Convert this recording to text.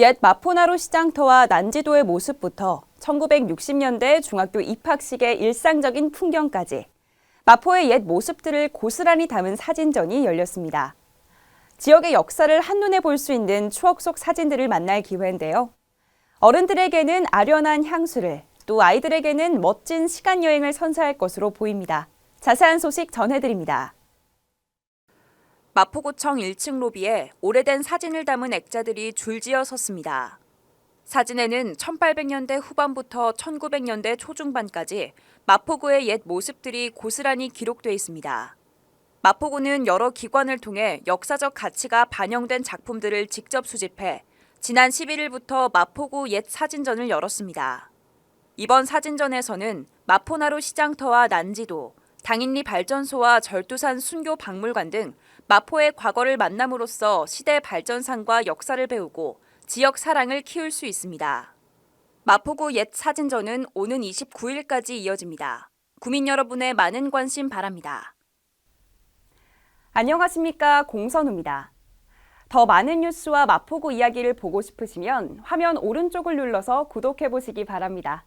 옛 마포나루 시장터와 난지도의 모습부터 1960년대 중학교 입학식의 일상적인 풍경까지 마포의 옛 모습들을 고스란히 담은 사진전이 열렸습니다. 지역의 역사를 한눈에 볼 수 있는 추억 속 사진들을 만날 기회인데요. 어른들에게는 아련한 향수를, 또 아이들에게는 멋진 시간 여행을 선사할 것으로 보입니다. 자세한 소식 전해드립니다. 마포구청 1층 로비에 오래된 사진을 담은 액자들이 줄지어 섰습니다. 사진에는 1800년대 후반부터 1900년대 초중반까지 마포구의 옛 모습들이 고스란히 기록돼 있습니다. 마포구는 여러 기관을 통해 역사적 가치가 반영된 작품들을 직접 수집해 지난 11일부터 마포구 옛 사진전을 열었습니다. 이번 사진전에서는 마포나루 시장터와 난지도, 당인리 발전소와 절두산 순교 박물관 등 마포의 과거를 만남으로써 시대 발전상과 역사를 배우고 지역 사랑을 키울 수 있습니다. 마포구 옛 사진전은 오는 29일까지 이어집니다. 구민 여러분의 많은 관심 바랍니다. 안녕하십니까 공선우입니다. 더 많은 뉴스와 마포구 이야기를 보고 싶으시면 화면 오른쪽을 눌러서 구독해 보시기 바랍니다.